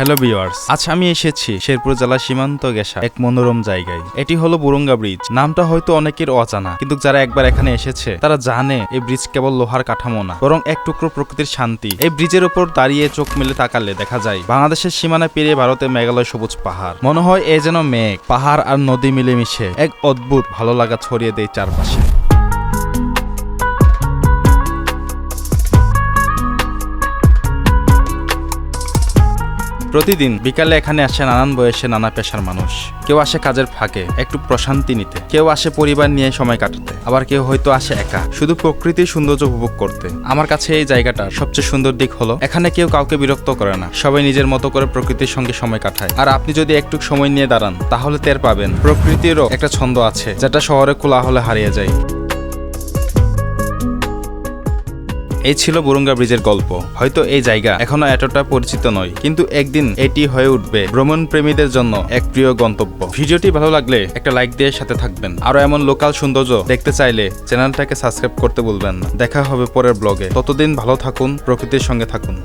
Hello viewers আজ আমি এসেছি শেরপুর জেলা সীমান্ত গেসা, এক মনোরম জায়গায়। এটি হলো বুরঙ্গা ব্রিজ নামটা হয়তো অনেকের অজানা, কিন্তু যারা একবার এখানে এসেছে, তারা জানে এই ব্রিজ কেবল লোহার কাঠামো না, বরং এক টুকরো প্রকৃতির শান্তি। এই ব্রিজের উপর দাঁড়িয়ে চোখ মেলে তাকালে দেখা যায়, বাংলাদেশের সীমানা পেরিয়ে ভারতে মেঘালয় সবুজ পাহাড়। মনে হয় এ যেন মেঘ, পাহাড় আর নদী মিলেমিশে এক অদ্ভুত ভালো লাগা ছড়িয়ে দেয় চারপাশে। প্রতিদিন বিকালে এখানে আসে নানান বয়সে নানা পেশার মানুষ। কেউ আসে কাজের ফাঁকে, একটু প্রশান্তি নিতে। কেউ আসে পরিবার নিয়ে সময় কাটাতে। আবার কেউ হয়তো আসে একা। শুধু প্রকৃতির সৌন্দর্য উপভোগ করতে। আমার কাছে এই জায়গাটার সবচেয়ে সুন্দর দিক হলো, এখানে কেউ কাউকে বিরক্ত করে না। সবাই নিজের মতো করে প্রকৃতির সঙ্গে সময় কাটায়। আর আপনি যদি একটু সময় নিয়ে দাঁড়ান, তাহলে টের পাবেন, প্রকৃতিরও একটা ছন্দ আছে, যেটা শহরে খোলা হলে হারিয়ে যায়। এই ছিল বুরুঙ্গা ব্রিজের গল্প। হয়তো এই জায়গা এখনও এতটা পরিচিত নয়, কিন্তু একদিন এটি হয়ে উঠবে ভ্রমণ প্রেমীদের জন্য এক প্রিয় গন্তব্য। ভিডিওটি ভালো লাগলে একটা লাইক দিয়ে সাথে থাকবেন। আরও এমন লোকাল সৌন্দর্য দেখতে চাইলে চ্যানেলটাকে সাবস্ক্রাইব করতে বলবেন না। দেখা হবে পরের ব্লগে। ততদিন ভালো থাকুন, প্রকৃতির সঙ্গে থাকুন।